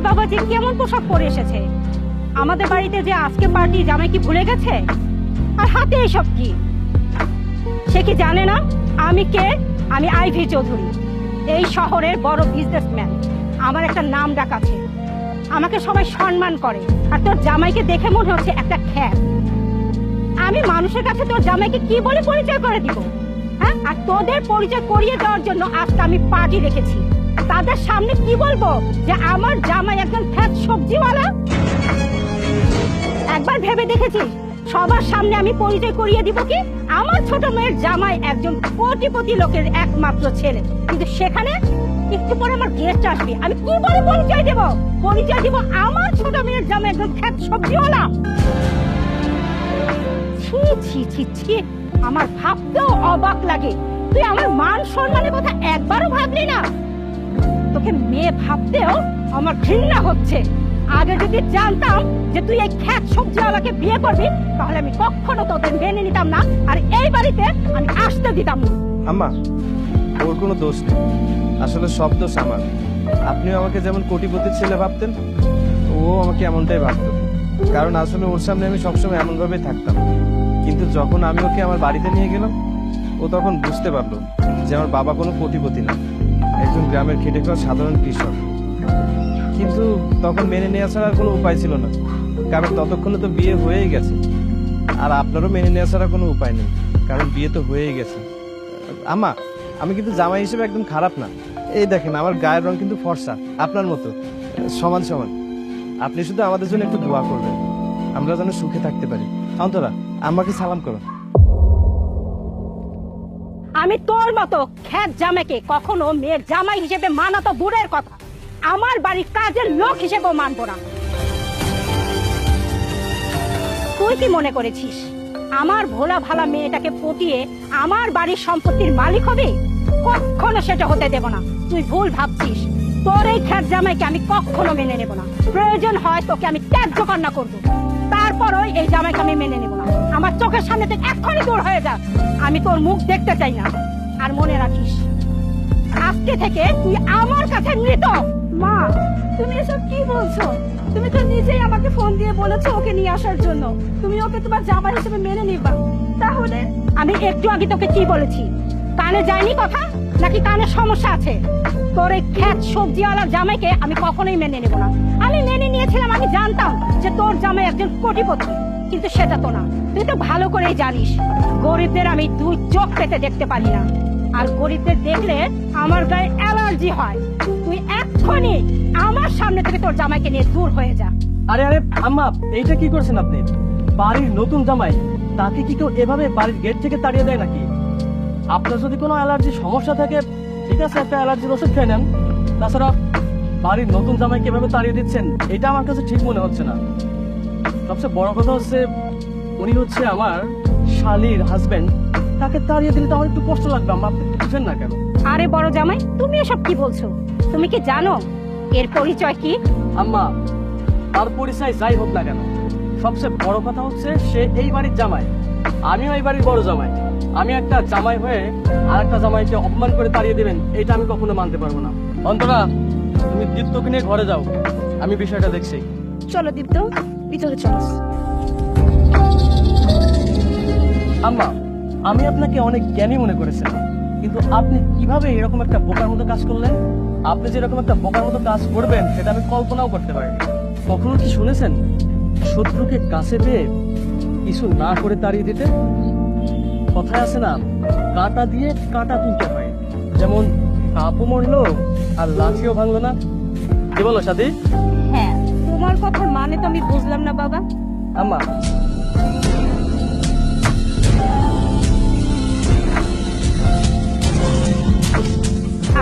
জামাই বাবা, যে কেমন পোশাক পরে এসেছে? আমাদের বাড়িতে যে আজকে পার্টি জামাই কি ভুলে গেছে? আর হাতে এসব কি? সে কি জানে না? আমি কে? আমি আইভি চৌধুরী, এই শহরের বড় বিজনেসম্যান আমার একটা নাম ডাক আছে। আমাকে সবাই সম্মান করে। আর তোর জামাইকে দেখে মনে হচ্ছে একটা খ্যাত। আমি মানুষের কাছে তোর জামাইকে কি বলে পরিচয় করে দিব? হ্যাঁ? আর তোদের পরিচয় করিয়ে দেওয়ার জন্য আজকে আমি পার্টি রেখেছি। তাদের সামনে কি বলব? যে আমার জামাই একজন খ্যাত সবজিওয়ালা? একবার ভেবে দেখেছিস? সবার সামনে আমি পরিচয় করিয়ে দিব কি? আমার ছোট মেয়ের জামাই একজন কোটিপতি লোকের একমাত্র ছেলে। কিন্তু সেখানে একটু পরে আমার গেস্ট আসবে। আমি কি বলে পরিচয় দেব? পরিচয় দিব আমার ছোট মেয়ের জামাই একজন খ্যাত সবজিওয়ালা। ছি ছি ছি ছি, আমার ভাবতেও অবাক লাগে। তুই আমার মান সম্মানের কথা একবারও ভাবলি না? তোকে মেয়ে ভাবতেও আমার ঘৃণা হচ্ছে। আগে যদি জানতাম যে তুই এই খ্যাত সবজিওয়ালাকে বিয়ে করবি, তাহলে আমি কখনো তোদের মেনে নিতাম না, আর এই বাড়িতে আমি আসতে দিতাম না। আম্মা, ওর কোনো দোষ নেই। আসলে সব দোষ আমার। আপনিও আমাকে যেমন কোটিপতির ছেলে ভাবতেন, ও আমাকে এমনটাই ভাবতো। কারণ আসলে ওর সামনে আমি সবসময় এমনভাবে থাকতাম। কিন্তু যখন আমি ওকে আমার বাড়িতে নিয়ে গেলাম, ও তখন বুঝতে পারল যে আমার বাবা কোনো কোটিপতি না। একজন গ্রামের খেটে খাওয়া সাধারণ কৃষক। কিন্তু তখন মেনে নেওয়া ছাড়া কোনো উপায় ছিল না। কারণ ততক্ষণে তো বিয়ে হয়েই গেছে। আর আপনারও মেনে নেওয়া ছাড়া কোনো উপায় নেই। কারণ বিয়ে তো হয়েই গেছে। আমা আমি কিন্তু জামাই হিসেবে একদম খারাপ না। এই দেখেন, আমার গায়ের রং কিন্তু ফর্সা, আপনার মতো। সমান সমান। আপনি শুধু আমাদের জন্য একটু দোয়া করবেন। আমরা যেন সুখে থাকতে পারি। অন্তরা আমাকে সালাম করো। আমি তোর মতো খ্যাত জামাইকে কখনো মেয়ের জামাই হিসেবে মানা তো দূরের কথা। আমার বাড়ির কাজের লোক হিসেবেও মানবো না। তুই কি মনে করেছিস? আমার ভোলা ভালা মেয়েটাকে পটিয়ে আমার বাড়ির সম্পত্তির মালিক হবে? কখনো সেটা হতে দেব না। তুই ভুল ভাবছিস। তোর এই খ্যাত জামাইকে আমি কখনো মেনে নেব না। প্রয়োজন হয় তোকে আমি ত্যায্য কান্না করব। তারপরও এই জামাইকে আমি মেনে নেব না। আমার চোখের সামনে থেকে এক্ষুনি দূর হয়ে যা। আমি তোর মুখ দেখতে চাই না। আর মনে রাখিস আজকে থেকে তুই আমার কাছে মৃত মা তুমি এসব কি বলছো? তুমি তো নিজেই আমাকে ফোন দিয়ে বলেছ ওকে নিয়ে আসার জন্য। তুমি ওকে তোমার জামাই হিসেবে মেনে নিবা। তাহলে? আমি একটু আগে তোকে কি বলেছি? কানে যায়নি কথা? নাকি কানে সমস্যা আছে? তোর এই খ্যাত সবজিওয়ালা জামাইকে আমি কখনোই মেনে নেব না। আমি মেনে নিয়েছিলাম, আমি জানতাম যে তোর জামাই একজন কোটিপতি, কিন্তু সেটা তো না। তুই তো ভালো করেই জানিস, গরিবদের আমি দুই চোখ পেতে দেখতে পারি না। আর গরিবদের দেখলে আমার গায়ে অ্যালার্জি হয়। তুই এক্ষুনি আমার সামনে থেকে তোর জামাইকে নিয়ে দূর হয়ে যা। আরে আরে, আম্মা, এইটা কি করছেন আপনি? বাড়ির নতুন জামাই, তাকে কি কেউ এভাবে বাড়ির গেট থেকে তাড়িয়ে দেয় নাকি? আপনার যদি কোনো অ্যালার্জির সমস্যা থাকে ঠিক আছে একটা অ্যালার্জির ওষুধ খেয়ে নেন। তাছাড়া বাড়ির নতুন জামাই এভাবে তাড়িয়ে দিচ্ছেন এটা আমার কাছে ঠিক মনে হচ্ছে না। সবচেয়ে বড় কথা হচ্ছে উনি হচ্ছে আমার শালির হাজবেন্ড তাকে তাড়িয়ে দিলে তো আমার একটু কষ্ট লাগবে আম্মা আপনি বুঝেন না কেন? আরে বড় জামাই তুমি এসব কি বলছো? তুমি কি জানো এর পরিচয় কি? আম্মা তার পরিচয় যাই হোক না কেন সবচেয়ে বড় কথা হচ্ছে সে এই বাড়ির জামাই আমিও এই বাড়ির বড় জামাই। আমি একটা জামাই হয়ে আর একটা জামাইকে অপমান করে তাড়িয়ে দেবেন এটা আমি কখনো মানতে পারব না। অন্তরা তুমি দীপ্তকে নিয়ে ঘরে যাও আমি বিষয়টা দেখছি। চলো দীপ্ত ভিতরে চলো। আম্মা আমি আপনাকে অনেক জ্ঞানী মনে করেছিলাম কিন্তু আপনি কীভাবে এরকম একটা বোকার মতো কাজ করলেন? আপনি যে এরকম একটা বোকার মতো কাজ করবেন সেটা আমি কল্পনাও করতে পারিনি। কখনো কি শুনেছেন? শত্রুকে কাছে পেয়ে কিছু না করে তাড়িয়ে দিতে? কথায় আছে না কাঁটা দিয়ে কাঁটা তুলতে হয়। যেমন কাপও মরলো আর লাঠিও ভাঙলো না। কি বলো সাথী? হ্যাঁ তোমার কথার মানে তো আমি বুঝলাম না বাবা। আম্মা।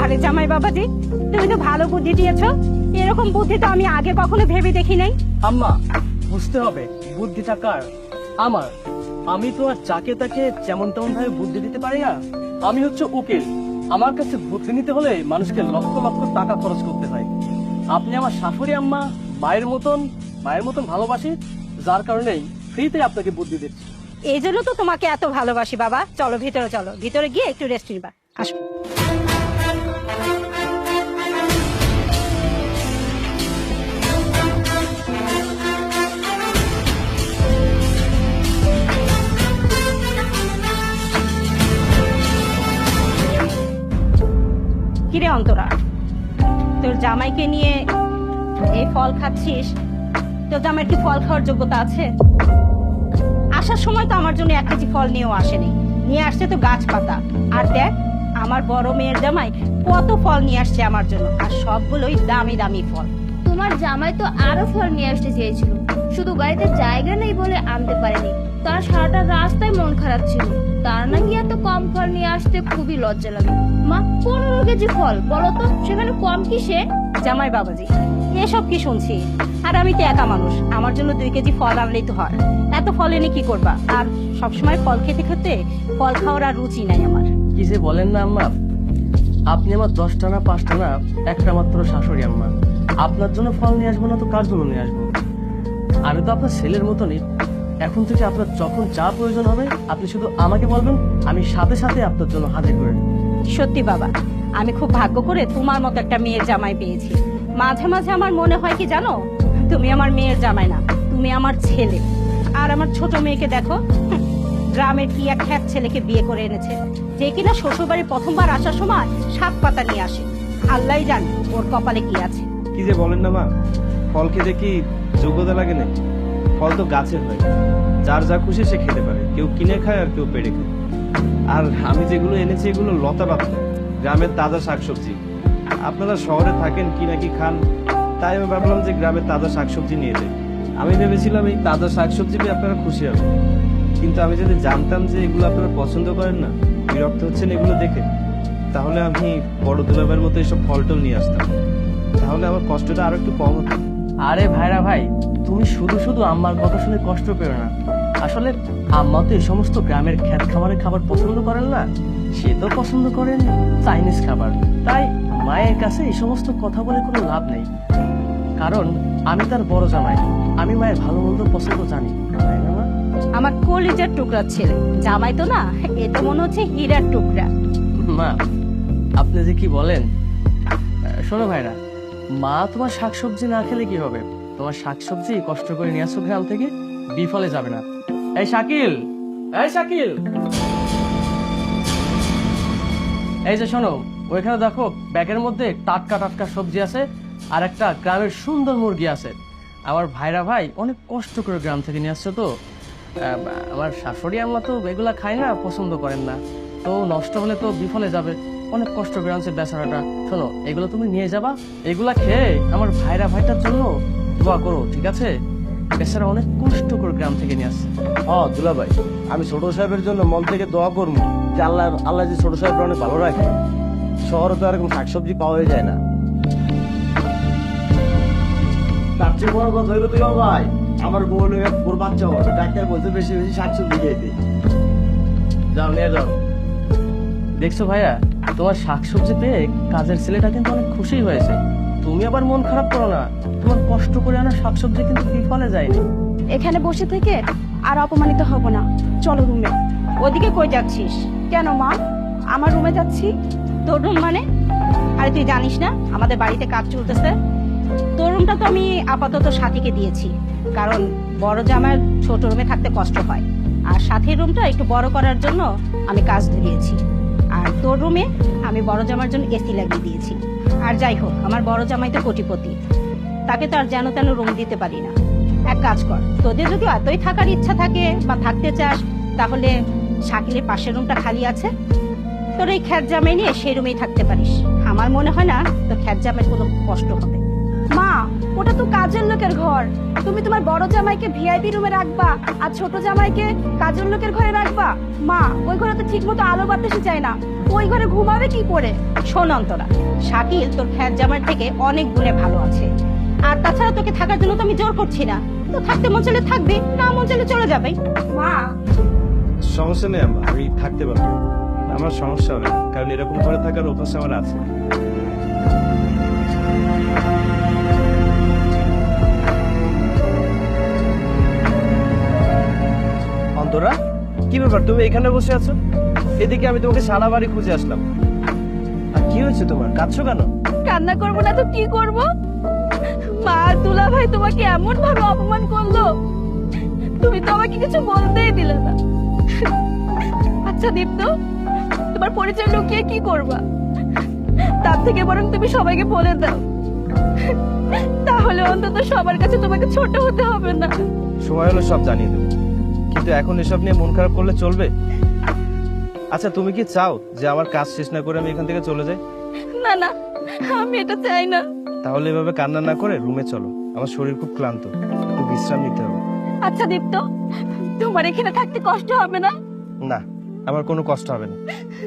আরে জামাই বাবাজি তুমি তো ভালো বুদ্ধি দিয়েছ। এরকম বুদ্ধি তো আমি আগে কখনো ভেবে দেখি নাই। আম্মা বুঝতে হবে বুদ্ধিটা কার? আমার। আমি তো আর চাকে তাকে যেমন তেমন ভাবে বুদ্ধি দিতে পারি না। আমি হচ্ছে উকিল। আমার কাছে বুদ্ধি নিতে হলে মানুষকে লক্ষ লক্ষ টাকা খরচ করতে হয়। আপনি আমার শাশুড়ি আম্মা, মায়ের মতন মায়ের মতন ভালোবাসি, যার কারণেই ফ্রিতে আপনাকে বুদ্ধি দিচ্ছি। এই জন্য তো তোমাকে এত ভালোবাসি বাবা। চলো ভিতরে চলো। ভিতরে গিয়ে একটু রেস্ট নিবা। আসো। অন্তরা। তোর জামাইকে নিয়ে এই ফল খাচ্ছিস? তোর জামাইয়ের কি ফল খাওয়ার যোগ্যতা আছে? আসার সময় তো আমার জন্য এক কেজি ফল নিয়েও আসেনি। নিয়ে আসছে তো গাছপাতা আর দেখ, আমার বড় মেয়ের জামাই কত ফল নিয়ে আসছে আমার জন্য। আর সবগুলোই দামি দামি ফল। তোমার জামাই তো আরও ফল নিয়ে আসতে চেয়েছিল। শুধু গাড়িতে জায়গা নেই বলে আনতে পারেনি। তার সারাটা রাস্তায় মন খারাপ ছিল। তার নাকি এত কম ফল নিয়ে আসতে খুবই লজ্জা লাগে। মা, পনেরো কেজি ফল, বলো তো, সেখানে কম কিসে? জামাই বাবাজি, এসব কি শুনছি? আর আমি তো একা মানুষ, আমার জন্য দুই কেজি ফল আনলেই তো হয়। এত ফল এনে কি করবা? আর সবসময় ফল খেতে খেতে ফল খাওয়ার আর রুচি নাই আমার। কি যে বলেন না, আম্মা। আপনি আমার দশটা না পাঁচটা না, একটা মাত্র শাশুড়ি আম্মা। আপনার জন্য ফল নিয়ে আসব না তো কার জন্য নিয়ে আসব? আমি তো আপনার ছেলের মতনই এখন থেকে আপনার যখন যা প্রয়োজন হবে আপনি শুধু আমাকে বলবেন আমি সাথে সাথে আপনার জন্য হাজির করে সত্যি বাবা আমি খুব ভাগ্য করে তোমার মতো একটা মেয়ের জামাই পেয়েছি। মাঝে মাঝে আমার মনে হয় কি জানো? তুমি আমার মেয়ের জামাই না তুমি আমার ছেলে। আর আমার ছোট মেয়েকে দেখো গ্রামের কি এক খ্যাত ছেলেকে বিয়ে করে এনেছে যে কিনা শ্বশুরবাড়ি প্রথমবার আসার সময় সাত পাতা নিয়ে আসে। আল্লাহ জানে ওর কপালে কি আছে। কি যে বলেন না মা ফল খেতে কি যোগ্যতা লাগে না। ফল তো গাছের হয়। যার যা খুশি সে খেতে পারে। কেউ কিনে খায় আর কেউ পেড়ে খায়। আর আমি যেগুলো এনেছি, এগুলো লতা পাতা, গ্রামের তাজা শাকসবজি। আপনারা শহরে থাকেন কি নাকি খান, তাই আমি ভাবলাম যে গ্রামের তাজা শাকসবজি নিয়ে যাই। আমি ভেবেছিলাম এই তাজা শাকসবজি পেয়ে আপনারা খুশি হবেন। কিন্তু আমি যদি জানতাম যে এগুলো আপনারা পছন্দ করেন না, বিরক্ত হচ্ছেন এগুলো দেখে, তাহলে আমি বড় দুলাবের মতো এইসব ফল টল নিয়ে আসতাম। তাহলে আমার কষ্টটা আরও একটু কম হতো। আরে ভাইরা ভাই তুমি শুধু শুধু আম্মার কথা শুনে কষ্ট পেও না। আসলে আম্মা তো এই সমস্ত গ্রামের খ্যাত খামারের খাবার পছন্দ করেন না সে তো পছন্দ করেন চাইনিজ খাবার। তাই মায়ের কাছে এই সমস্ত কথা বলে কোনো লাভ নেই। কারণ আমি তার বড় জামাই আমি মায়ের ভালো মন্দ পছন্দ জানি? আমার কলিজার টুকরা ছেলে জামাই তো না এটা মনে হচ্ছে হীরার টুকরা। মা আপনি যে কি বলেন শোনো ভাইরা মা, তোমার শাকসবজি না খেলে কি হবে? তোমার শাকসবজি কষ্ট করে নিয়ে আসো গ্রাম থেকে, বিফলে যাবে না। এই শাকিল! এই শাকিল! এই যে শোনো, ওইখানে দেখো, ব্যাগের মধ্যে টাটকা টাটকা সবজি আছে, আর একটা গ্রামের সুন্দর মুরগি আছে। আমার ভাইরা ভাই অনেক কষ্ট করে গ্রাম থেকে নিয়ে আসছে তো। আমার শাশুড়ি আম্মা তো এগুলা খায় না, পছন্দ করেন না। তো নষ্ট হলে তো বিফলে যাবে। অনেক কষ্ট করে আনছে বেচারাটা। শোনো এগুলো তুমি নিয়ে যাবা এগুলা খেয়ে আমার ভাইরা ভাইটার জন্য দোয়া করো ঠিক আছে? বেচারা অনেক কষ্ট করে গ্রাম থেকে নিয়ে আসছে। হ দুলা ভাই আমি ছোট সাহেবের জন্য মন থেকে দোয়া করব। যে আল্লাহ আল্লাহ যে ছোট সাহেবের অনেক ভালো রাখে। শহরে তো এরকম শাকসবজি পাওয়া যায় না। তার চেয়ে বড় কথা হইল তুই ভাই আমার বউ নিয়ে ওর বাচ্চা হবে ডাক্তার বলতে বেশি বেশি শাকসবজি খেতে যাও নিয়ে যাও। দেখছ ভাইয়া? তোমার শাকসবজি পেয়ে কাজের ছেলেটা কিন্তু অনেক খুশি হয়েছে। তুমি আবার মন খারাপ করো না। তোমার কষ্ট করে আনা শাকসবজি কিন্তু বিফলে যায়নি। এখানে বসে থেকে আর অপমানিত হব না। চলো রুমে। ওদিকে কই যাচ্ছিস? কেন মা? আমার রুমে যাচ্ছি? তোর রুম মানে? আরে তুই জানিস না, আমাদের বাড়িতে কাজ চলতেছে। তোর রুমটা তো আমি আপাতত সাথীকে দিয়েছি। কারণ বড় জামার ছোট রুমে থাকতে কষ্ট হয়। আর সাথীর রুমটা একটু বড় করার জন্য আমি কাজ ধরিয়েছি। আর তোর রুমে আমি বড় জামার জন্য এসি লাগিয়ে দিয়েছি। আর যাই হোক, আমার বড় জামাই তো কোটিপতি। তাকে তো আর যেন তেন রুম দিতে পারি না। এক কাজ কর, তোদের যদি এতই থাকার ইচ্ছা থাকে বা থাকতে চাস, তাহলে শাকিলের পাশের রুমটা খালি আছে। তোর এই খ্যাত জামাই নিয়ে সেই রুমেই থাকতে পারিস। আমার মনে হয় না তোর খ্যাত জামাই কোনো কষ্ট হবে। মা ওটা তো কাজের লোকের ঘর। তুমি তোমার বড় জামাইকে ভিআইপি রুমে রাখবা আর ছোট জামাইকে কাজের লোকের ঘরে রাখবা। মা, ওই ঘরে তো ঠিক মতো আলো বাতাসই চায় না। ওই ঘরে ঘুমাবে কি করে? শোন অন্তরা, শাকিল তোর খ্যাত জামার থেকে অনেক গুণে ভালো আছে। আর তাছাড়া তোকে থাকার জন্য তো আমি জোর করছি না। তো থাকতে মন চাইলে থাকবে, না মন চাইলে চলে যাবে। মা। সমস্যা নেই আমি থাকতে পারব। আমার সমস্যা হবে কারণ এরকম করে থাকার অভ্যাস আমার আছে অন্তরা কি ব্যাপার? তুমি এখানে বসে আছো? এদিকে আমি তোমাকে সারা বাড়ি খুঁজে আসলাম। আর কি হয়েছে তোমার? কাঁদছো কেন? কান্না করব না তো কি করব? মা দুলা ভাই তোমাকে এমন ভাবে অপমান করল। তুমি তো আমাকে কিছু বলতেই দিলে না। আচ্ছা দীপ্ত তোমার পরিচয় লুকিয়ে কি করবা? তার থেকে বরং তুমি সবাইকে বলে দাও। তাহলে অন্তত সবার কাছে তোমাকে ছোট হতে হবে না। সময় হলো সব জানিয়ে দেবো। কিন্তু এখন এসব নিয়ে মন খারাপ করলে চলবে? আচ্ছা তুমি কি চাও যে আমার কাজ শেষ না করে আমি এখান থেকে চলে যাই? না না আমি এটা চাই না। তাহলে এভাবে কান্না না করে রুমে চলো। আমার শরীর খুব ক্লান্ত। একটু বিশ্রাম নিতে হবে। আচ্ছা দীপ্ত তোমার এখানে থাকতে কষ্ট হবে না? না আমার কোনো কষ্ট হবে না।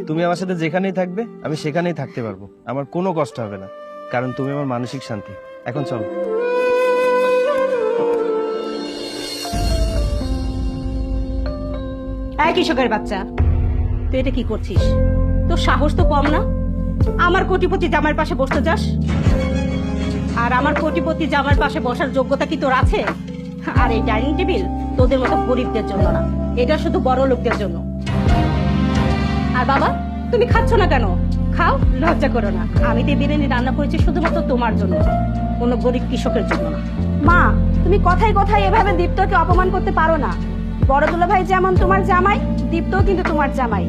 তুমি আমার সাথে যেখানেই থাকবে আমি সেখানেই থাকতে পারব। আমার কোনো কষ্ট হবে না কারণ তুমি আমার মানসিক শান্তি। এখন চলো। এই কৃষকের বাচ্চা, তুই এটা কি করছিস? তোর সাহস তো কম না? আমার কোটিপতি জামার পাশে বসতে যাস? আর আমার কোটিপতি জামার পাশে বসার যোগ্যতা কি তোর আছে? আর এই ডাইনিং টেবিল তোদের মতো গরিবদের জন্য না। এটা শুধু বড় লোকদের জন্য। আর বাবা, তুমি খাচ্ছ না কেন? খাও, লজ্জা করো না। আমি তো বিরিয়ানি রান্না করেছি শুধুমাত্র তোমার জন্য। কোনো গরিব কৃষকের জন্য না। মা, তুমি কথায় কথায় এভাবে দীপ্তকে অপমান করতে পারো না। বড় ভাই যেমন তোমার জামাই, দীপ্তও কিন্তু তোমার জামাই।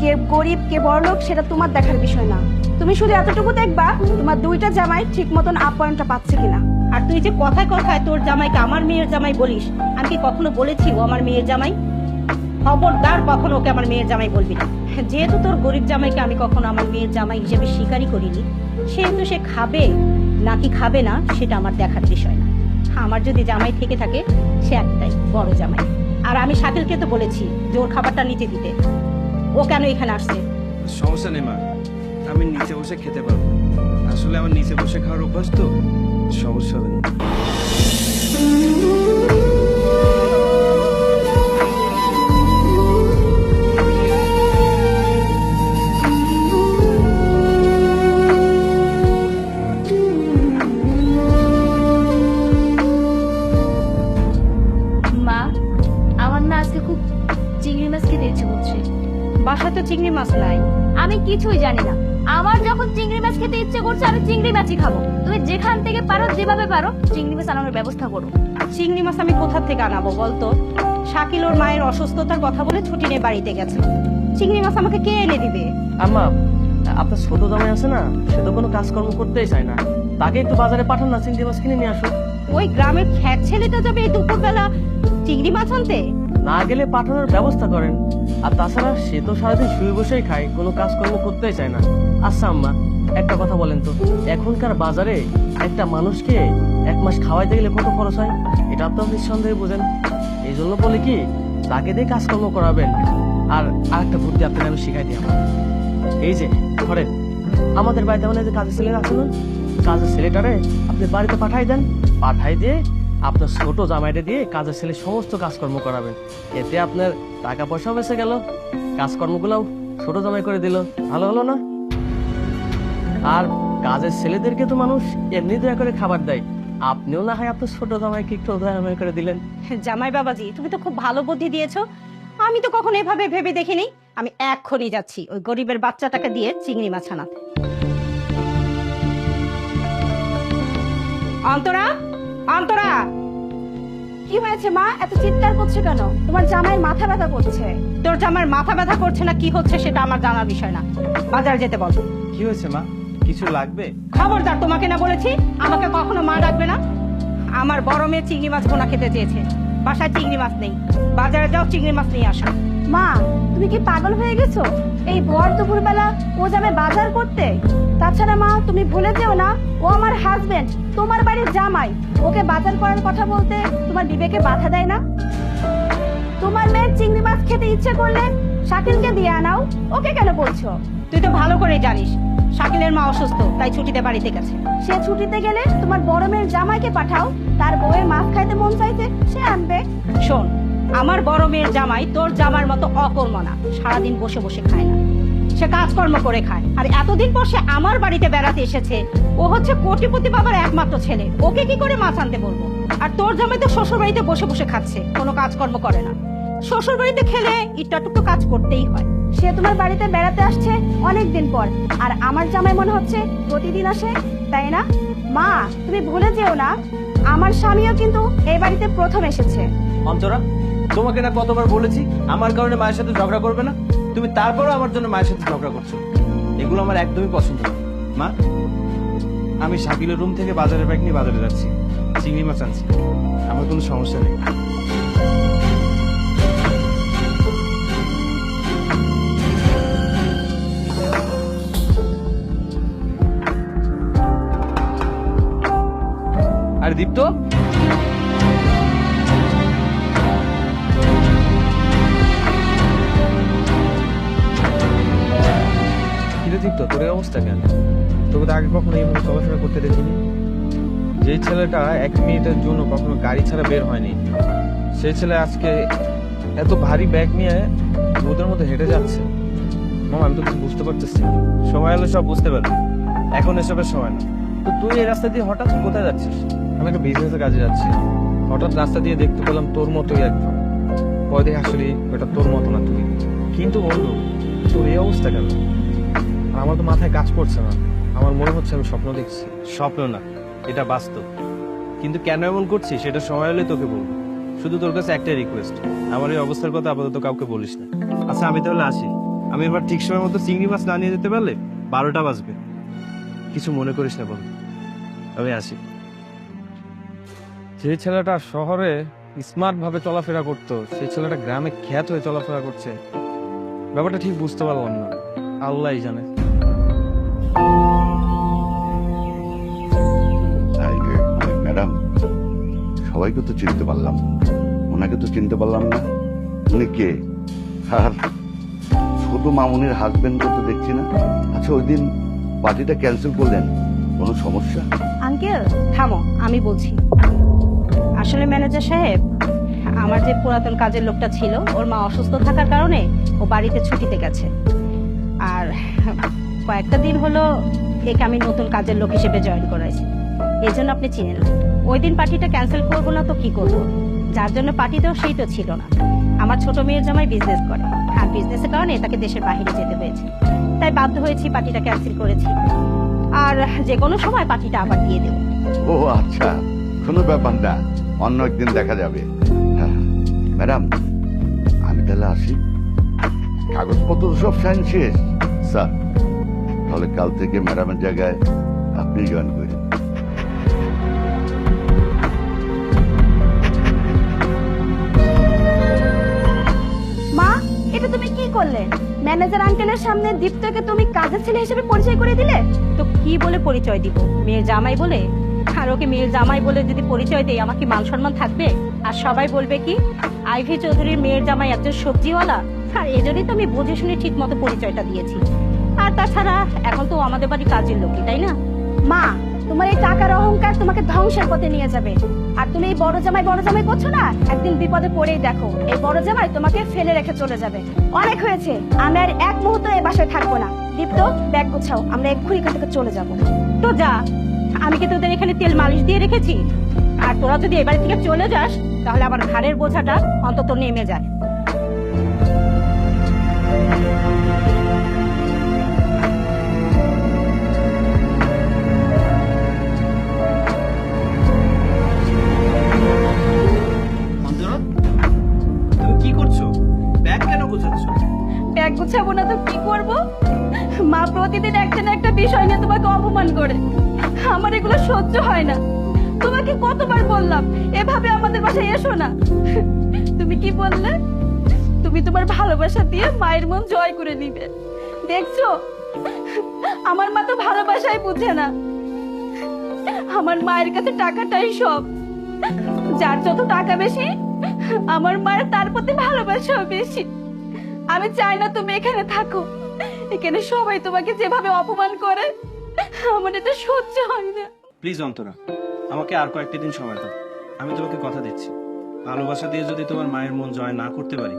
কে গরিব, কে বড়লোক সেটা তোমার দেখার বিষয় না। তুমি শুধু এতটুকু দেখবা, তোমার দুইটা জামাই ঠিক মতন আপ্যায়নটা পাচ্ছে কিনা। আর তুই যে কথায় কথায় তোর জামাইকে আমার মেয়ের জামাই বলিস, আমি কি কখনো বলেছি ও আমার মেয়ের জামাই? খবরদার কখনো ওকে আমার মেয়ের জামাই বলবি না। যেহেতু তোর গরিব জামাইকে আমি কখনো আমার মেয়ের জামাই হিসেবে স্বীকারই করিনি, সেহেতু সে খাবে নাকি খাবে না, সেটা আমার দেখার বিষয় না। আমার যদি জামাই থেকে থাকে, সে একটাই বড় জামাই। আর আমি শাকিলকে তো বলেছি যে ওর খাবারটা নিচে দিতে। ও কেন এখানে আসছে? সমস্যা নেই, মা। আমি নিচে বসে খেতে পারব। আসলে আমার নিচে বসে খাওয়ার অভ্যাস তো সমস্যা হবে না। তো চিংড়ি মাছ নাই। আমি কিছুই জানি না। আমার যখন চিংড়ি মাছ খেতে ইচ্ছে করছে, আমি চিংড়ি মাছই খাব। তুমি যেখান থেকে পারো, যেভাবে পারো, চিংড়ি মাছ আনানোর ব্যবস্থা করো। চিংড়ি মাছ আমি কোথা থেকে আনাবো বলতো? শাকিল ওর মায়ের অসুস্থতার কথা বলে ছুটি নিয়ে বাড়িতে গেছে। চিংড়ি মাছ আমাকে কে এনে দিবে? আম্মা, আপনার ছোট জামাই আছে না, সে তো কোনো কাজকর্ম করতেই চায় না। তাকে একটু বাজারে পাঠান না, চিংড়ি মাছ কিনে নিয়ে আসো ওই গ্রামের খ্যাত ছেলেটা যাবে এই দুপুরবেলা চিংড়ি মাছ আনতে? না গেলে পাঠানোর ব্যবস্থা করেন। আর তাছাড়া সে তো সারাদিন শুয়ে বসেই খায়, কোনো কাজকর্ম করতেই চায় না। আচ্ছা আম্মা, একটা কথা বলেন তো। এখনকার বাজারে একটা মানুষকে এক মাস খাওয়াইতে গেলে কত খরচ হয়? এটা তো নিঃসন্দেহে বোঝেন। এই জন্য বলে কি, তাকে দিয়ে কাজকর্ম করাবেন। আর আরেকটা বুদ্ধি আপনাকে আমি শিখাই দিই আমার এই যে, ধরেন, আমাদের বাড়িতে মানে যে কাজের আছে না, কাজের ছেলেটারে আপনি বাড়িতে পাঠাই দেন পাঠাই দিয়ে আপনার ছোট জামাইটা দিয়ে কাজের ছেলে সমস্ত কাজকর্ম করাবেন। এতে আপনার টাকা পয়সাও বেঁচে গেল। কাজকর্মগুলোও ছোট জামাই করে দিল। ভালো হলো না? আর কাজের ছেলেদেরকে তো মানুষ এমনি দয়া করে খাবার দেয়। আপনিও না হয় আপনার ছোট জামাইকে একটু দয়া করে দিলেন। জামাই বাবাজি, তুমি তো খুব ভালো বুদ্ধি দিয়েছ। আমি তো কখনো এভাবে ভেবে দেখিনি। আমি এক্ষুনি যাচ্ছি ওই গরিবের বাচ্চাটাকে দিয়ে চিংড়ি মাছ আনাতে। অন্তরা? অন্তরা! কি হয়েছে মা? এত চিৎকার করছে কেন? তোমার জামাই মাথা ব্যথা করছে। তোর জামার মাথা ব্যথা করছে না কি হচ্ছে সেটা আমার জানার বিষয় না। বাজার যেতে বল। কি হয়েছে মা? কিছু লাগবে? খবরদার তোমাকে না বলেছি আমাকে কখনো মা ডাকবে না। আমার বড় মেয়ে চিংড়ি মাছ বোনা খেতে চেয়েছে। বাসায় চিংড়ি মাছ নেই। বাজারে যাও চিংড়ি মাছ নিয়ে আসো। মা তুমি কি পাগল হয়ে গেছো? এই ভর দুপুরবেলা ও যাবে বাজার করতে? তাছাড়া মা তুমি ভুলে যেও না ও আমার হাজবেন্ড তোমার বাড়ির জামাই। ওকে বাজার করার কথা বলতে তোমার বিবেকে বাধা দেয় না? তোমার মেয়ের চিংড়ি মাছ খেতে ইচ্ছে করলে শাকিলকে দিয়ে আনাও। ওকে কেন বলছো? তুই তো ভালো করে জানিস শাকিলের মা অসুস্থ তাই ছুটিতে বাড়িতে গেছে। সে ছুটিতে গেলে তোমার বড় মেয়ের জামাইকে পাঠাও তার বউয়ের মাছ খাইতে মন চাইছে সে আনবে। শোন আমার বড় মেয়ের জামাই তোর জামার মতো অকর্ম না। সারাদিন বসে বসে খায় না। সে কাজকর্ম করে খায়। আর এতদিন পর সে আমার বাড়িতে বেড়াতে এসেছে। ও হচ্ছে কোটিপতি বাবার একমাত্র ছেলে। ওকে কি করে মাছ আনতে বলব? আর তোর জামাই তো শ্বশুর বাড়িতে বসে বসে খাচ্ছে। কোনো কাজকর্ম করে না। শ্বশুর বাড়িতে খেলে ইটাটুকু কাজ করতেই হয়। সে তোমার বাড়িতে বেড়াতে আসছে অনেক দিন পর। আর আমার জামাই মনে হচ্ছে প্রতিদিন আসে। তাই না? মা, তুমি ভুলে যেও না। আমার স্বামীও কিন্তু এই বাড়িতে প্রথম এসেছে। অন্তরা তোমাকে না কতবার বলেছি, আমার কারণে মায়ের সাথে ঝগড়া করবে না? তুমি তারপরও আমার জন্য মায়ের সাথে ঝগড়া করছ। এগুলো আমার একদমই পছন্দ না। মা, আমি শাকিলের রুম থেকে বাজারের ব্যাগ নিয়ে বাজারে যাচ্ছি। চিংড়ি মাছ আনছি। আমার কোনো সমস্যা নেই। আর দীপ্ত দীপ্ত তোর অবস্থা কেন? তোকে তো আগে কখনো এইভাবে চলাফেরা করতে দেখিনি। যে ছেলেটা এক মিনিটের জন্য কখনো গাড়ি ছাড়া বের হয়নি, সেই ছেলে আজকে এত ভারী ব্যাগ নিয়ে রোদের মধ্যে হেঁটে যাচ্ছে। মামা আমি তো কিছু বুঝতে পারতেছি। সময় হলে সব বুঝতে পারবি এখন এসবের সময় না। তো তুই এই রাস্তা দিয়ে হঠাৎ কোথায় যাচ্ছিস? আমি একটা বিজনেসের কাজে যাচ্ছি। হঠাৎ রাস্তা দিয়ে দেখতে পেলাম তোর মতোই একদম পরে আসলে ওটা তোর মতো না তুই। কিন্তু বন্ধু, তোর এই অবস্থা কেন? আর আমার তো মাথায় কাজ করছে না। আমার মনে হচ্ছে আমি স্বপ্ন দেখছি। স্বপ্ন না এটা বাস্তব। কিন্তু কেন এমন করছিস? সেটা সময় হলে তোকে বলব। শুধু তোর কাছে একটাই রিকোয়েস্ট আমার এই অবস্থার কথা আপাতত কাউকে বলিস না। আচ্ছা আমি তাহলে আসি। আমি এবার ঠিক সময় মতো চিংড়ি মাছ না নিয়ে যেতে পারলে বারোটা বাজবে। কিছু মনে করিস না বন্ধু আমি আসি। যে ছেলেটা শহরে স্মার্ট ভাবে চলাফেরা করতো সেই ছেলেটা গ্রামে খ্যাত হয়ে চলাফেরা করছে। ব্যাপারটা ঠিক বুঝতে পারলাম না। আল্লাহই জানে। মানে ম্যাডাম সবাইকে তো চিনতে পারলাম। ওনাকে তো চিনতে পারলাম না। উনি কে? আর ছোট মামুনির হাজবেন্ডকে তো দেখছি না। আচ্ছা ওই দিন পার্টিটা ক্যান্সেল করলেন। কোনো সমস্যা? আঙ্কেল, থামো, আমি বলছি। আসলে ম্যানেজার সাহেব, আমার যে পুরাতন কাজের লোকটা ছিল, ওর মা অসুস্থ থাকার কারণে ও বাড়িতে ছুটিতে গেছে। আর কয়েকটা দিন হলো একে আমি নতুন কাজের লোক হিসেবে জয়েন করাইছি। এই জন্য আপনি চিনেন। ওই দিন পার্টিটা ক্যান্সেল করব না তো কি করব? যার জন্য পার্টি পার্টিতেও সেই তো ছিল না। আমার ছোট মেয়ের জামাই বিজনেস করে। আর বিজনেসের কারণে তাকে দেশের বাহিরে যেতে হয়েছে। তাই বাধ্য হয়েছি পার্টিটা ক্যান্সেল করেছি। আর যে কোনো সময় পার্টিটা আবার দিয়ে দেবো। ও আচ্ছা কোনো ব্যাপার না। অন্য একদিন দেখা যাবে। ম্যাডাম, আমি তাহলে আসি। কাগজপত্র সব সাইন শেষ। স্যার। তাহলে কাল থেকে ম্যাডামের জায়গায় আপনি জয়েন করেন। মা, এটা তুমি কি করলে? ম্যানেজার আঙ্কেলের সামনে দীপ্তকে তুমি কাজের ছেলে হিসেবে পরিচয় করে দিলে? তো কি বলে পরিচয় দিব? মেয়ের জামাই বলে? আর ওকে মেয়ের জামাই বলে যদি পরিচয় আমার কি মান সম্মান থাকবে? আর সবাই বলবে কি, আইভি চৌধুরীর মেয়ের জামাই একজন সবজিওয়ালা? আর এজন্যই তো আমি বুঝে শুনে ঠিক মতো পরিচয়টা দিয়েছি। তাছাড়া এখন তো আমাদের বাড়ি কাজের লোকই, তাই না? মা, তোমার এই টাকার অহংকার তোমাকে ধ্বংসের পথে নিয়ে যাবে। আর তুমি এই বড় জামাই বড় জামাই করছ না? একদিন বিপদে পড়েই দেখো, এই বড় জামাই তোমাকে ফেলে রেখে চলে যাবে। অনেক হয়েছে, আমি আর এক মুহূর্ত এই বাসায় থাকব না। দীপ্ত, ব্যাগ গুছাও, আমরা এক্ষুনি এখান থেকে চলে যাব। তো যা, আমি কি তোদের এখানে তেল মালিশ দিয়ে রেখেছি? আর তোরা যদি এবার থেকে চলে যাস, তাহলে আমার ঘাড়ের বোঝাটা অন্তত নেমে যায়। গুছাবো না তো কি করব? মা প্রতিদিন একটা না একটা বিষয় নিয়ে তোমাকে অপমান করে। আমার এগুলো সহ্য হয় না। তোমাকে কতবার বললাম, এভাবে আমাদের বাসায় এসো না। তুমি কি বললে? তুমি তোমার ভালোবাসা দিয়ে মায়ের মন জয় করে নিবে। দেখছ? আমার মা তো ভালোবাসাই বুঝে না। আমার মায়ের কাছে টাকাটাই সব। যার যত টাকা বেশি, আমার মায়ের তার প্রতি ভালোবাসাও বেশি। আমি চাই না তুমি এখানে থাকো। এখানে সবাই তোমাকে যেভাবে অপমান করে আমার এটা সহ্য হয় না। প্লিজ অন্তরা আমাকে আর কয়েকটা দিন সময় দাও। আমি তোমাকে কথা দিচ্ছি। ভালোবাসা দিয়ে যদি তোমার মায়ের মন জয় না করতে পারি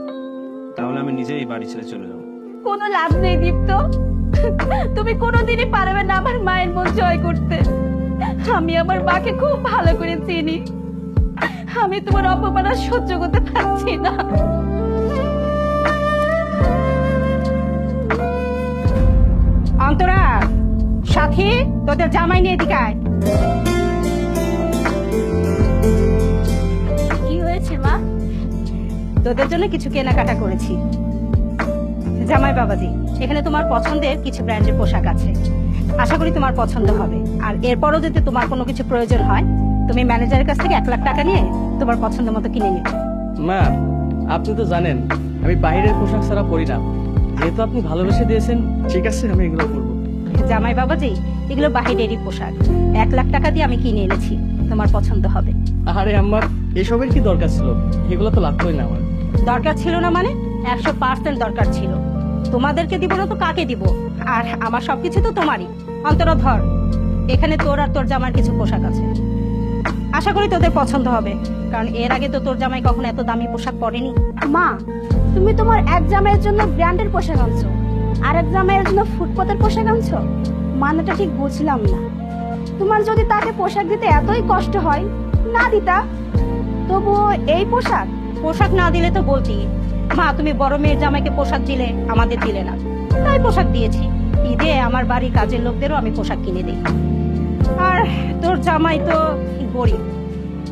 তাহলে আমি নিজেই এই বাড়ি ছেড়ে চলে যাব। কোনো লাভ নেই দীপ্ত। তুমি কোনোদিনই পারবে না আমার মায়ের মন জয় করতে। আমি আমার মাকে খুব ভালো করে চিনি। আমি তোমার অপমান আর সহ্য করতে পারছি না। অন্তরা সাথী তোদের জামাই নিয়ে এদিকে আয়। কি হয়েছে মা? তোদের জন্য কিছু কেনাকাটা করেছি। জামাই বাবাজি এখানে তোমার পছন্দের কিছু ব্র্যান্ডের পোশাক আছে। আশা করি তোমার পছন্দ হবে। আর এরপরও যদি তোমার কোনো কিছু প্রয়োজন হয় তুমি ম্যানেজারের কাছ থেকে এক লাখ টাকা নিয়ে তোমার পছন্দ মতো কিনে নিবে। মা আপনি তো জানেন আমি বাইরের পোশাক ছাড়া পরি না। যেহেতু আপনি ভালোবেসে দিয়েছেন ঠিক আছে আমি এগুলো করব। জামাই বাবাজি এগুলো বাহিরেরই পোশাক। এক লাখ টাকা দিয়ে আমি কিনে এনেছি তোমার পছন্দ হবে। আরে আম্মা এসবের কি দরকার ছিল? এগুলো তো লাগতোই না আমার। দরকার ছিল না মানে? একশো পার্সেন্ট দরকার ছিল। তোমাদেরকে দিব না তো কাকে দিব? আর আমার সবকিছু তো তোমারই। অন্তর ধর এখানে তোর আর তোর জামার কিছু পোশাক আছে। আশা করি তোদের পছন্দ হবে কারণ এর আগে তো তোর জামাই কখনো এত দামি পোশাক পরেনি। মা তুমি তোমার এক জামাইয়ের জন্য ব্র্যান্ডের পোশাক আনছো। আর এক জামাইয়ের জন্য ফুটপথের পোশাক আনছো? মানেটা ঠিক বুঝলাম না। তোমার যদি তাকে পোশাক দিতে এতই কষ্ট হয়, না দিতা, তবুও এই পোশাক? পোশাক না দিলে তো বলতি। মা, তুমি বড় মেয়ের জামাইকে পোশাক দিলে আমাদের দিলে না। তাই পোশাক দিয়েছি। ঈদে আমার বাড়ির কাজের লোকদেরও আমি পোশাক কিনে দিই। আর তোর জামাই তো গরিব।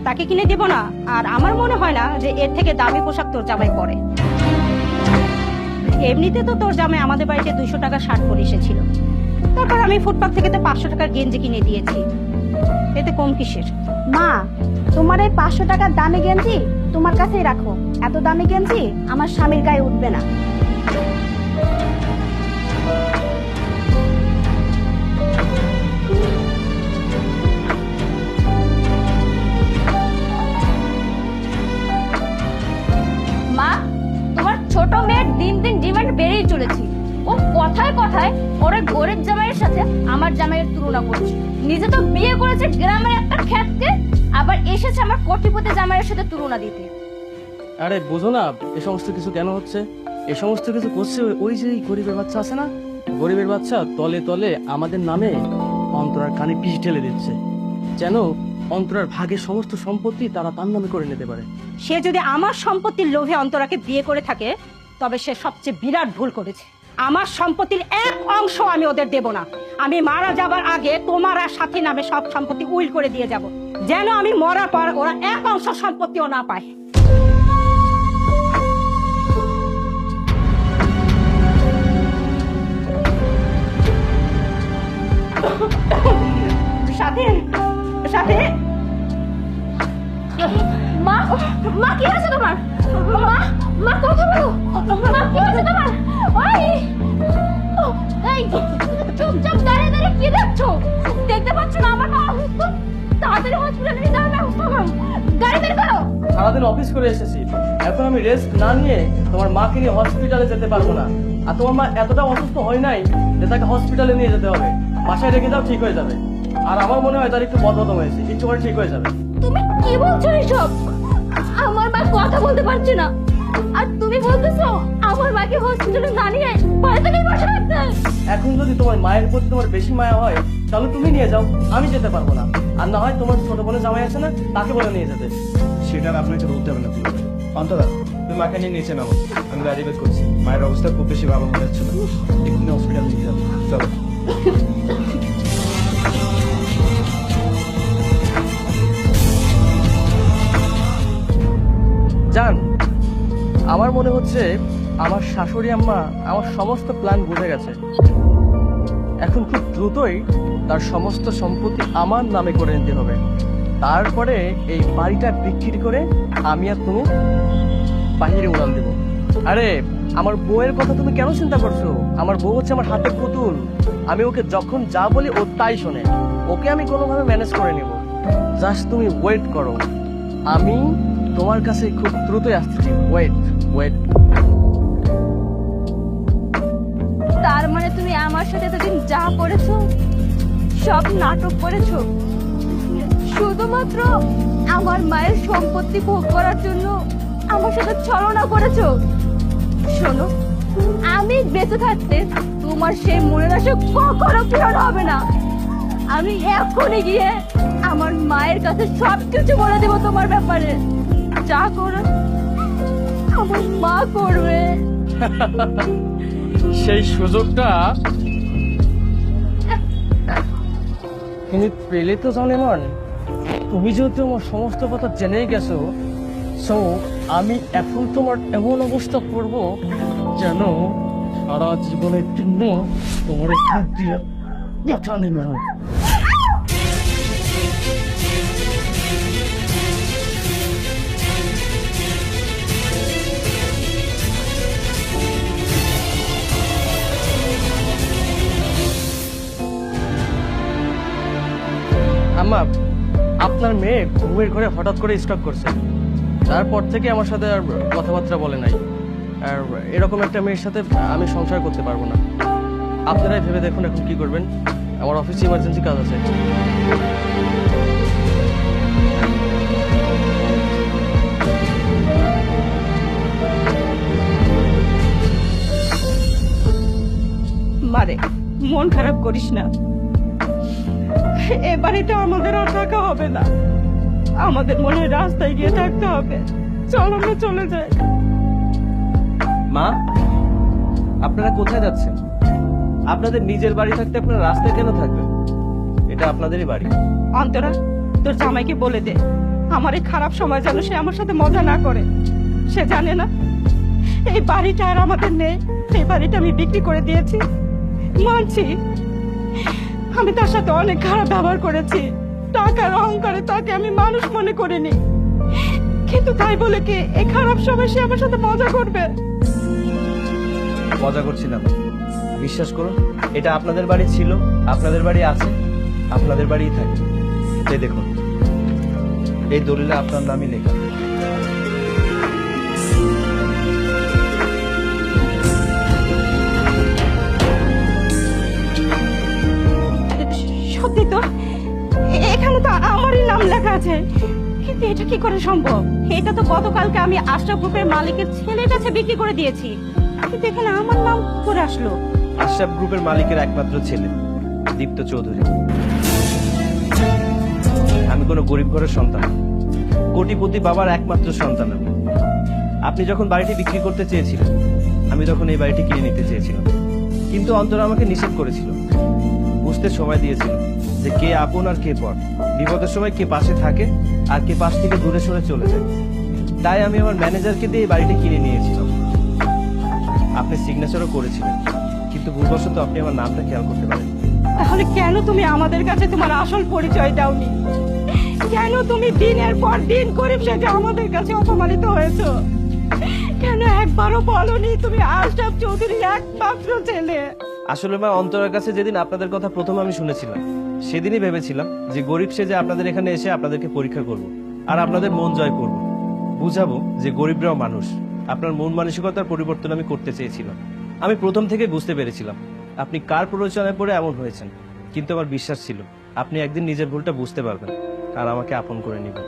তাকে কিনে দেব না। আর আমার মনে হয় না যে এর থেকে দামি পোশাক তোর জামাই পরে। এমনিতে তো তোর জামাই আমাদের বাড়িতে দুইশো টাকা শার্ট পরে এসেছিল। তারপর আমি ফুটপাথ থেকে তো পাঁচশো টাকার গেঞ্জি কিনে দিয়েছি। এতে কম কিসের? মা তোমার এই পাঁচশো টাকার দামি গেঞ্জি তোমার কাছেই রাখো। এত দামি গেঞ্জি আমার স্বামীর গায়ে উঠবে না। মা তোমার ছোট মেয়ের দিন দিন চলেছে ও কথায় কথায় ওর গরিব জামাইয়ের সাথে আমার জামাইয়ের তুলনা করছে। নিজে তো বিয়ে করেছে গ্রামের একটা খ্যাতকে আবার এসেছে আমার কোটিপতি জামাইয়ের সাথে তুলনা দিতে। আরে বোঝো না এ সমস্ত কিছু কেন হচ্ছে? এ সমস্ত কিছু করছে ওই- যে গরিবের বাচ্চা আছে না? গরিবের বাচ্চা তলে তলে আমাদের নামে অন্তরার কানে পিস ঢেলে দিচ্ছে। যেন অন্তরার ভাগের সমস্ত সম্পত্তি তারা তার নামে করে নিতে পারে। সে যদি আমার সম্পত্তির লোভে অন্তরাকে বিয়ে করে থাকে তবে সে সবচেয়ে বিরাট ভুল করেছে। আমার সম্পত্তির এক অংশ আমি ওদের দেব না। আমি মারা যাবার আগে তোমার আর সাথী নামে সব সম্পত্তি উইল করে দিয়ে যাব। যেন আমি মরার পর ওরা এক অংশ সম্পত্তিও না পায়। সাথী সাথী! মা কি আছে তোমার? মা মা কথা বলো মা কি আছে তোমার? ওই! এই চুপচাপ দাঁড়িয়ে দাঁড়িয়ে কি দেখছ? দেখতে পাচ্ছ না আমার মা অসুস্থ তাড়াতাড়ি হসপিটালে নিয়ে যাওয়ার ব্যবস্থা করো গাড়ি বের করো। সারাদিন অফিস করে এসেছি। এখন আমি রেস্ট না নিয়ে তোমার মাকে নিয়ে হসপিটালে যেতে পারব না। আর তোমার মা এতটা অসুস্থ হয় নাই যে তাকে হসপিটালে নিয়ে যেতে হবে। বাসায় রেখে যাও ঠিক হয়ে যাবে। আর আমার মনে হয় তার একটু বদহতম হয়েছে। করে ঠিক হয়ে যাবে। তুমি কি বলছো এসব? আমার মা কথা বলতে পারছে না। আর তুমি বলতেছো আমার মাকে হসপিটালে না নিয়ে বাড়ি থেকে বসে রাখতে এখন যদি তোমার মায়ের প্রতি তোমার বেশি মায়া হয় তাহলে তুমি নিয়ে যাও আমি যেতে পারব না। আর না হয় তোমার ছোট বোনের জামাই আছে না তাকে বলে নিয়ে যেতে। সেটা আর আপনাকে বলতে হবে না অন্তরা তুমি মাকে নিয়ে নিচে নামো আমি গাড়ি বের করছি। মায়ের অবস্থা খুব বেশি ভালো মনে হচ্ছে না। এক্ষুনি হসপিটাল নিয়ে যাব চলো। জান, আমার মনে হচ্ছে আমার শাশুড়ি আম্মা আমার সমস্ত প্ল্যান বুঝে গেছে। এখন খুব দ্রুতই তার সমস্ত সম্পত্তি আমার নামে করে নিতে হবে। তারপরে এই বাড়িটা বিক্রি করে আমি আর তুমি বাহিরে উড়াল দেবো। আরে, আমার বউয়ের কথা তুমি কেন চিন্তা করছ? আমার বউ হচ্ছে আমার হাতের পুতুল। আমি ওকে যখন যা বলি ও তাই শোনে। ওকে আমি কোনোভাবে ম্যানেজ করে নেব। জাস্ট তুমি ওয়েট করো। আমি তোমার কাছে খুব দ্রুতই আসতেছি ওয়েট ওয়েট তার মানে তুমি আমার সাথে এতদিন যা করেছ, সব নাটক করেছ? শুধুমাত্র আমার মায়ের সম্পত্তি ভোগ করার জন্য আমার সাথে ছলনা করেছ? শোনো, আমি বেঁচে থাকতে তোমার সেই মনের আশা কখনো পূরণ হবে না। আমি এখনই গিয়ে আমার মায়ের কাছে সব কিছু বলে দেবো তোমার ব্যাপারে। যা করো আমার মা করবে। সেই সুযোগটা তুমি পেলে তো জানে মান তুমি যেহেতু আমার সমস্ত কথা জেনে গেছো সো আমি এখন তোমার এমন অবস্থা করব যেন সারা জীবনের জন্য তোমার দিয়ে আম্মা আপনার মেয়ে ঘুমের ঘরে হঠাৎ করে স্টক করছে। তারপর থেকে আমার সাথে আর কথাবার্তা বলে নাই। আর এরকম একটা মেয়ের সাথে আমি সংসার করতে পারব না। আপনারাই ভেবে দেখুন এখন কি করবেন। আমার অফিসে ইমার্জেন্সি কাজ আছে। মারে, মন খারাপ করিস না। এ বাড়িতে আমাদের আর থাকা হবে না। আমাদের মনে হয় রাস্তায় গিয়ে থাকতে হবে। চল আমরা চলে যাই। মা আপনারা কোথায় যাচ্ছেন? আপনাদের নিজের বাড়ি থাকতে আপনারা রাস্তায় কেন থাকবেন? এটা আপনাদেরই বাড়ি। অন্তরা তোর জামাইকে বলে দে। আমার এই খারাপ সময় যেন সে আমার সাথে মজা না করে। সে জানে না এই বাড়িটা আর আমাদের নেই। এই বাড়িটা আমি বিক্রি করে দিয়েছি। মানছি। আমি তার সাথে অনেক খারাপ ব্যবহার করেছি। টাকার অহংকারে তাকে আমি মানুষ মনে করিনি। কিন্তু তাই বলে কি এই খারাপ সময় সে আমার সাথে মজা করবে? মজা করছিলাম বিশ্বাস করুন, এটা আপনাদের বাড়ি ছিল, আপনাদের বাড়ি আছে, আপনাদের বাড়িই থাকে এই দেখুন, এই দলিলে আপনার নামই লেখা। সত্যি তো? এখানে তো আমারই নাম লেখা আছে। কিন্তু এটা কি করে সম্ভব? এটা তো গতকালকে আমি আশরাফ গ্রুপের মালিকের ছেলের কাছে বিক্রি করে দিয়েছি। কিন্তু এখানে আমার নাম করে আসলো। আশরাফ গ্রুপের মালিকের একমাত্র ছেলে, দীপ্ত চৌধুরী। আমি কোনো গরিব ঘরের সন্তান। কোটিপতি বাবার একমাত্র সন্তান আমি। আপনি যখন বাড়িটি বিক্রি করতে চেয়েছিলেন, আমি তখন এই বাড়িটি কিনে নিতে চেয়েছিলাম। কিন্তু অন্তর আমাকে নিষেধ করেছিল। বুঝতে সময় দিয়েছিল যে কে আপন আর কে পর। বিপদের সময় কে পাশে থাকে আর কে পাশ থেকে দূরে সরে চলে যায়। তাই আমি আমার ম্যানেজারকে দিয়ে বাড়িটি কিনে নিয়েছিলাম। আপনি সিগনেচারও করেছিলেন, কিন্তু ভুলবশত আপনি আমার নামটা খেয়াল করতে পারেন তাহলে কেন তুমি আমাদের কাছে তোমার আসল পরিচয় দাওনি? কেন তুমি দিনের পর দিন গরিব সেজে আমাদের কাছে অপমানিত হয়েছো? কেন একবারও বলনি তুমি আশরাফ চৌধুরীর একমাত্র ছেলে? আসলে মা অন্তরের কাছে যেদিন আপনাদের কথা প্রথম আমি শুনেছিলাম, সেদিনই ভেবেছিলাম যে গরিব সে যে আপনাদের এখানে এসে আপনাদেরকে পরীক্ষা করব, আর আপনাদের মন জয় করব। বুঝাবো যে গরিবরাও মানুষ। আপনার মন মানসিকতার পরিবর্তন আমি করতে চেয়েছিলাম। আমি প্রথম থেকে বুঝতে পেরেছিলাম, আপনি কার প্ররোচনায় পড়ে এমন হয়েছেন। কিন্তু আমার বিশ্বাস ছিল, আপনি একদিন নিজের ভুলটা বুঝতে পারবেন, আর আমাকে আপন করে নেবেন।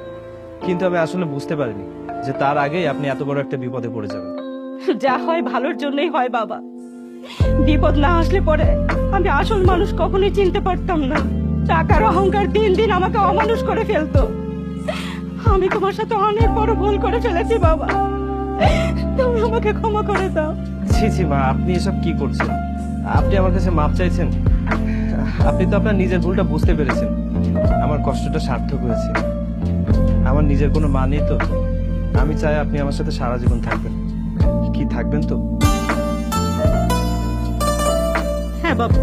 কিন্তু আমি আসলে বুঝতে পারিনি যে তার আগেই আপনি এত বড় একটা বিপদে পড়ে যাবেন। যা হয় ভালোর জন্যই হয় বাবা। বিপদ না আসলে পরে আমি আসল মানুষ কখনোই চিনতে পারতাম না। টাকার অহংকার দিন দিন আমাকে অমানুষ করে ফেলতো। আমি তোমার সাথে অনেক বড় ভুল করে ফেলেছি, বাবা। তুমি আমাকে ক্ষমা করে দাও। ছি মা, আপনি এসব কি করছেন? আপনি আমার কাছে মাপ চাইছেন? আপনি তো আপনার নিজের ভুলটা বুঝতে পেরেছেন। আমার কষ্টটা সার্থক হয়েছে। আমার নিজের কোনো মা নেই তো। আমি চাই আপনি আমার সাথে সারা জীবন থাকবেন। কি থাকবেন তো? হ্যাঁ বাবা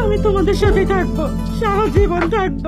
আমি তোমাদের সাথে থাকব সারা জীবন থাকব।